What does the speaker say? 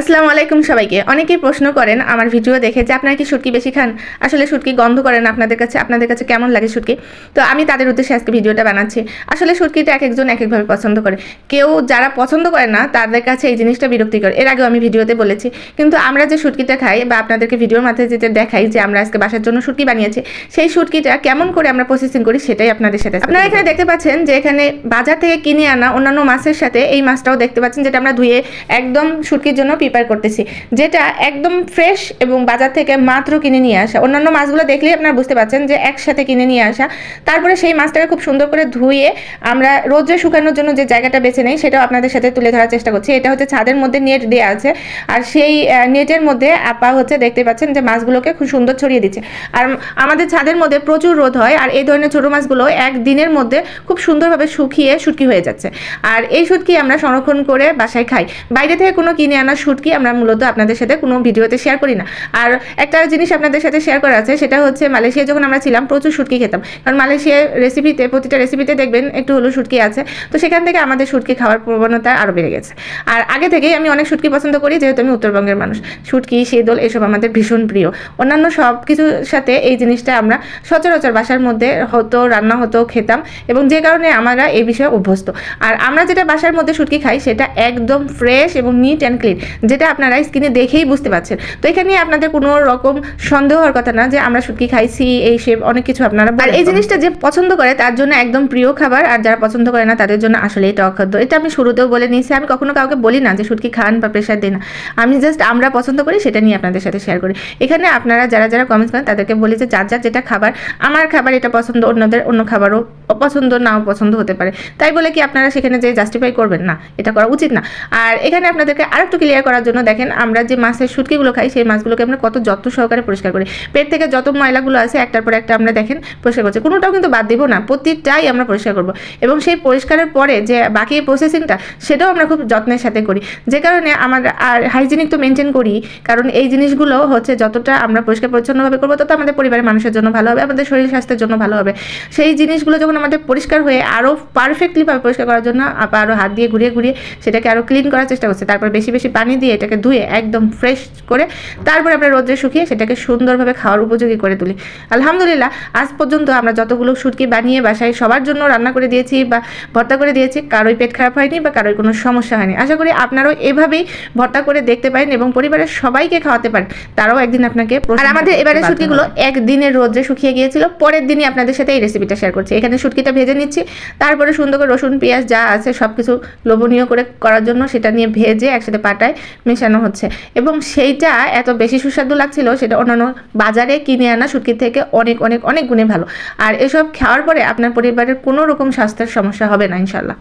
আসসালামু আলাইকুম সবাইকে। অনেকেই প্রশ্ন করেন আমার ভিডিও দেখে যে আপনারা কি শুটকি বেশি খান? আসলে শুটকি গন্ধ করেন আপনাদের কাছে? আপনাদের কাছে কেমন লাগে শুটকি? তো আমি তাদের উদ্দেশ্যে আজকে ভিডিওটা বানাচ্ছি। আসলে শুটকিটা এক একজন এক একভাবে পছন্দ করে। কেউ যারা পছন্দ করে না তাদের কাছে এই জিনিসটা বিরক্তিকর। এর আগেও আমি ভিডিওতে বলেছি। কিন্তু আমরা যে শুটকিটা খাই বা আপনাদেরকে ভিডিওর মাধ্যমে যেটা দেখাই যে আমরা আজকে বাসার জন্য শুটকি বানিয়েছি সেই শুটকিটা কেমন করে আমরা প্রসেসিং করি সেটাই আপনাদের সাথে আপনারা এখানে দেখতে পাচ্ছেন যে এখানে বাজার থেকে কিনে আনা অন্যান্য মাছের সাথে এই মাছটাও দেখতে পাচ্ছেন যেটা আমরা ধুয়ে একদম শুটকির জন্য প্রিপেয়ার করতেছি। যেটা একদম ফ্রেশ এবং বাজার থেকে মাত্র কিনে নিয়ে আসা। অন্যান্য মাছগুলো দেখলেই আপনারা বুঝতে পারছেন যে একসাথে কিনে নিয়ে আসা। তারপরে সেই মাছটাকে খুব সুন্দর করে ধুয়ে আমরা রোদ্রে শুকানোর জন্য যে জায়গাটা বেছে নেই, সেটাও আপনাদের সাথে তুলে ধরার চেষ্টা করছি। এটা হচ্ছে ছাদের মধ্যে নেট দেওয়া আছে। আর সেই নেটের মধ্যে আপা হচ্ছে দেখতে পাচ্ছেন যে মাছগুলোকে খুব সুন্দর ছড়িয়ে দিচ্ছে। আর আমাদের ছাদের মধ্যে প্রচুর রোদ হয় আর এই ধরনের ছোটো মাছগুলো এক দিনের মধ্যে খুব সুন্দরভাবে শুকিয়ে শুটকি হয়ে যাচ্ছে। আর এই শুটকি আমরা সংরক্ষণ করে বাসায় খাই। বাইরে থেকে কোনো কিনে আনা শুটকি আমরা মূলত আপনাদের সাথে কোনো ভিডিওতে শেয়ার করি না। আর একটা জিনিস আপনাদের সাথে শেয়ার করা আছে, সেটা হচ্ছে মালয়েশিয়া যখন আমরা ছিলাম প্রচুর শুটকি খেতাম। কারণ মালয়েশিয়ার রেসিপিতে প্রতিটা রেসিপিতে দেখবেন একটু হলো শুটকি আছে। তো সেখান থেকে আমাদের শুটকি খাওয়ার প্রবণতা আরও বেড়ে গেছে। আর আগে থেকেই আমি অনেক শুটকি পছন্দ করি, যেহেতু আমি উত্তরবঙ্গের মানুষ। শুটকি, শীতল, এসব আমাদের ভীষণ প্রিয়। অন্যান্য সব কিছুর সাথে এই জিনিসটা আমরা সচরাচর বাসার মধ্যে হতো, রান্না হতো, খেতাম। এবং যে কারণে আমরা এই বিষয়ে অভ্যস্ত। আর আমরা যেটা বাসার মধ্যে শুটকি খাই, সেটা একদম ফ্রেশ এবং নিট অ্যান্ড ক্লিন যেটা আপনারা স্কিনে দেখেই বুঝতে পারছেন। তো এখানে আপনাদের কোনো রকম সন্দেহ হওয়ার কথা না যে আমরা শুটকি খাইছি এই সে অনেক কিছু আপনারা আর এই জিনিসটা যে পছন্দ করে তার জন্য একদম প্রিয় খাবার আর যারা পছন্দ করে না তাদের জন্য আসলে এটা অখাদ্য এটা আমি শুরুতেও বলে নিয়েছি আমি কখনো কাউকে বলি না যে শুটকি খান বা প্রেশার দিই না। আমি জাস্ট আমরা পছন্দ করি সেটা নিয়ে আপনাদের সাথে শেয়ার করি। এখানে আপনারা যারা যারা কমেন্টস করেন তাদেরকে বলি যে যার যার যেটা খাবার আমার খাবার এটা পছন্দ অন্যদের অন্য খাবারও অপছন্দ নাও পছন্দ হতে পারে। তাই বলে কি আপনারা সেখানে যে জাস্টিফাই করবেন? না এটা করা উচিত না। আর এখানে আপনাদেরকে আরেকটু ক্লিয়ার করার জন্য দেখেন আমরা যে মাছের শুটকিগুলো খাই, সেই মাছগুলোকে আমরা কত যত্ন সহকারে পরিষ্কার করি। পেট থেকে যত ময়লাগুলো আছে, একটার পর একটা আমরা দেখেন পরিষ্কার করছি। কোনোটাও কিন্তু বাদ দিব না, প্রতিটাই আমরা পরিষ্কার করব। এবং সেই পরিষ্কারের পরে যে বাকি প্রসেসিংটা সেটাও আমরা খুব যত্নের সাথে করি। যে কারণে আমার আর হাইজিনিক তো মেনটেন করি, কারণ এই জিনিসগুলো হচ্ছে যতটা আমরা পরিষ্কার পরিচ্ছন্নভাবে করব, তত আমাদের পরিবারের মানুষের জন্য ভালো হবে, আমাদের শরীর স্বাস্থ্যের জন্য ভালো হবে। সেই জিনিসগুলো যখন আমাদের পরিষ্কার হয়ে আরও পারফেক্টলিভাবে পরিষ্কার করার জন্য আরও হাত দিয়ে ঘুরিয়ে ঘুরিয়ে সেটাকে আরও ক্লিন করার চেষ্টা করছে, তারপর বেশি বেশি পানি দিয়ে এটাকে ধুয়ে একদম ফ্রেশ করে তারপরে আমরা রোদ্রে শুকিয়ে সেটাকে সুন্দরভাবে খাওয়ার উপযোগী করে তুলি। আলহামদুলিল্লাহ আজ পর্যন্ত আমরা যতগুলো শুটকি বানিয়ে বাসায় সবার জন্য রান্না করে দিয়েছি বা ভর্তা করে দিয়েছি কারোই পেট খারাপ হয়নি বা কারোই কোনো সমস্যা হয়নি। আশা করি আপনারাও এভাবেই ভর্তা করে দেখতে পারেন এবং পরিবারের সবাইকে খাওয়াতে পারেন। তারাও একদিন আপনাকে আর আমাদের এবারে শুটকিগুলো একদিনের রোদ্রে শুকিয়ে গিয়েছিল পরের দিনই আপনাদের সাথে এই রেসিপিটা শেয়ার করছি। এখানে শুটকিটা ভেজে নিচ্ছি তারপরে সুন্দর করে রসুন পেঁয়াজ যা আছে সব কিছু লোভনীয় করে করার জন্য সেটা নিয়ে ভেজে একসাথে পাটায় মেশানো হচ্ছে। এবং সেইটা এত বেশি সুস্বাদু লাগছিল, সেটা অন্যান্য বাজারে কিনে আনা শুটকির থেকে অনেক অনেক অনেক গুণে ভালো। আর এসব খাওয়ার পরে আপনার পরিবারের কোনো রকম স্বাস্থ্যের সমস্যা হবে না ইনশাল্লাহ